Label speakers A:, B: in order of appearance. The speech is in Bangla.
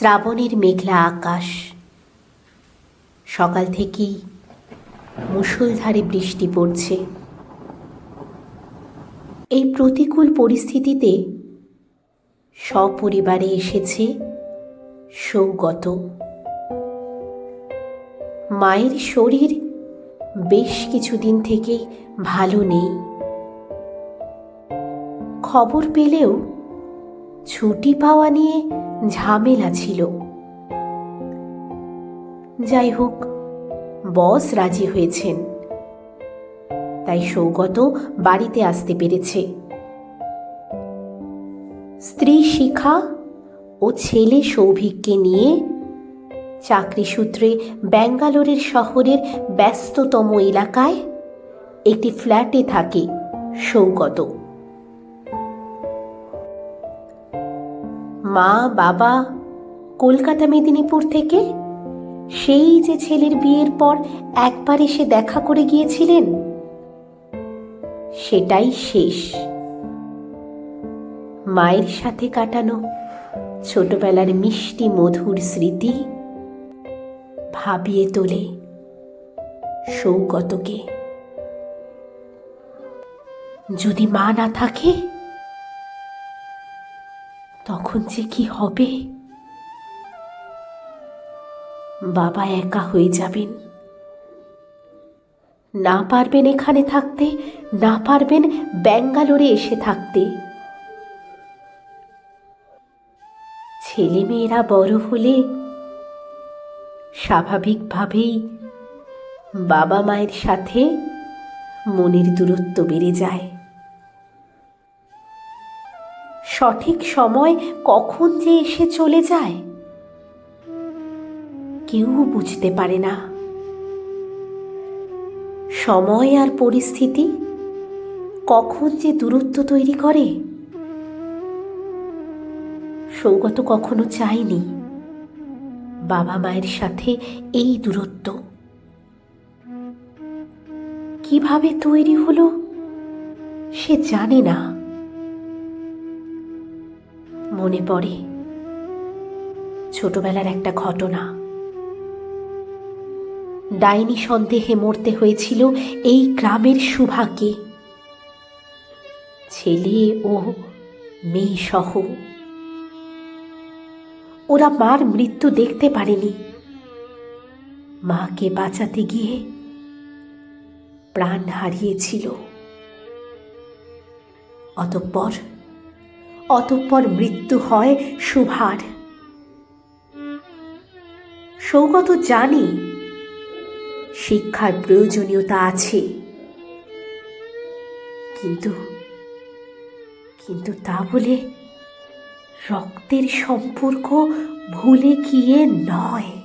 A: শ্রাবণের মেঘলা আকাশ। সকাল থেকেই মুষলধারে বৃষ্টি পড়ছে। এই প্রতিকূল পরিস্থিতিতে সপরিবারে এসেছে সৌগত। মায়ের শরীর বেশ কিছুদিন থেকে ভালো নেই। খবর পেলেও ছুটি পাওয়া নিয়ে ঝামেলা ছিল। যাই হোক, বস রাজি হয়েছেন। তাই সৌগত বাড়িতে আসতে পেরেছে। স্ত্রী শিখা ও ছেলে সৌভিককে নিয়ে চাকরি সূত্রে ব্যাঙ্গালোরের শহরের ব্যস্ততম এলাকায় একটি ফ্ল্যাটে থাকে সৌগত। মা, বাবা, কলকাতা মেদিনীপুর থেকে? সেই যে ছেলের বিয়ের পর একবার এসে দেখা করে গিয়েছিলেন? সেটাই শেষ। মায়ের সাথে কাটানো ছোটবেলার মিষ্টি মধুর স্মৃতি ভাবিয়ে তোলে সৌগতকে। যদি মা না থাকে তখন যে কি হবে? বাবা একা হয়ে যাবেন। না পারবেন এখানে থাকতে, না পারবেন ব্যাঙ্গালোরে এসে থাকতে। ছেলেমেয়েরা বড় হলে স্বাভাবিকভাবেই বাবা মায়ের সাথে মনের দূরত্ব বেড়ে যায়। সঠিক সময় কখন যে এসে চলে যায়, কেউ বুঝতে পারে না। সময় আর পরিস্থিতি কখন যে দূরত্ব তৈরি করে, সৌগত কখনো চায়নি। বাবা মায়ের সাথে এই দূরত্ব কীভাবে তৈরি হলো, সে জানে না। মনে পড়ে। ছোটবেলার একটা ঘটনা। ডাইনি সন্দেহে মরতে হয়েছিল এই গ্রামের সুভাকে। ছেলে ও মেয়ে সহ ওরা মার মৃত্যু দেখতে পারেনি। মাকে বাঁচাতে গিয়ে প্রাণ হারিয়েছিল। অতঃপর অতঃপর মৃত্যু হয় শুভার সৌগত জানি শিক্ষার প্রয়োজনীয়তা আছে। কিন্তু কিন্তু তা বলে রক্তের সম্পর্ক ভুলে গিয়ে নয়।